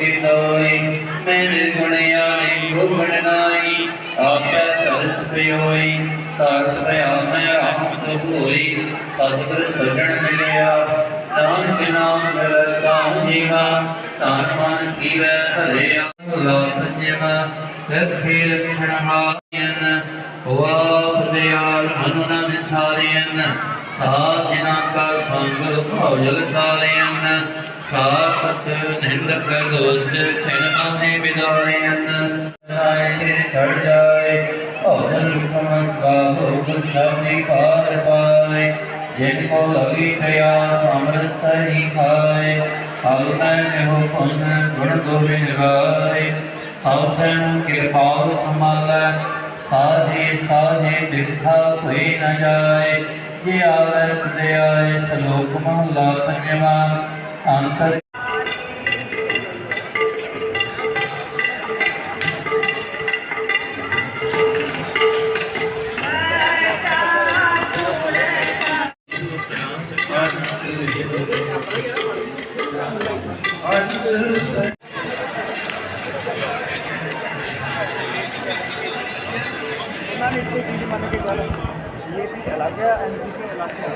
ਹੋਏ ਮੇਰੇ ਗੁਣਿਆ ਨੇ ਗੋਬਣ ਨਾਈ ਆਪੇ ਤਰਸ ਪਿਓਈ ਤਰਸ ਪਿਆ ਮੈਂ ਰਾਮ ਤੋਂ ਹੋਈ ਸਤਿਗੁਰ ਸਜਣ ਮਿਲਿਆ ਨਾਮ ਜਨਾਮ ਮਿਲਤਾਉ ਜੀਵਾ ਤਾਨ ਮਨ ਕੀਵੇ ਹਰਿਆ ਲਾ ਪੰਜਵਾ ਰਖੇ ਰਖਣ ਹਾਰਨ ਵਾਪ ਦਿਆਲ ਅਨੁਨਾ ਵਿਸਾਰਿਆਨ ਸਾਧ ਜਿਨਾ ਕਾ ਸੰਗ ਭਾਵ ਜਲ ਤਾਰਿਆਨ ਤਾਰਿਯਨ ਸਾਸਤ ਨਿੰਦਕ ਦੋਸਤ ਖਿਨ ਮਾਹੇ ਵਿਦਾਰਿਯਨ ਆਏ ਤੇਰੇ ਛੜ ਜਾਏ ਭਉਜਲ ਹੁਕਮ ਸਾਧੋ ਗੁਰ ਸ਼ਬਦੀ ਪਾਰ ਪਾਏ ਜਿਨ ਕੋ ਲਗੀ ਪਿਆ ਸਮਰਸ ਸਹੀ ਖਾਏ ਹਲ ਮੈਂ ਹੋ ਪੁਨ ਗੁਣ ਦੋਵੇ ਨਿਵਾਏ ਸੌਥਨ ਕਿਰਪਾਲ ਸਮਾਲੈ ਸਾਧੇ ਸਾਧੇ ਬਿਰਥਾ ਹੋਈ ਨ ਜਾਏ ਜੇ ਆਵਰ ਤੇ ਆਏ ਸ਼ਲੋਕ ਮਹਲਾ ਪੰਜਵਾ ਅੰਤਰ ਉਹਨਾਂ ਨੇ ਇੱਕੋ ਚੀਜ਼ ਮੰਨ ਕੇ ਗੱਲ ਇਹ ਵੀ ਅਲੱਗ ਹੈ ਐਨਜੀਪੀ ਅਲੱਗ ਹੈ।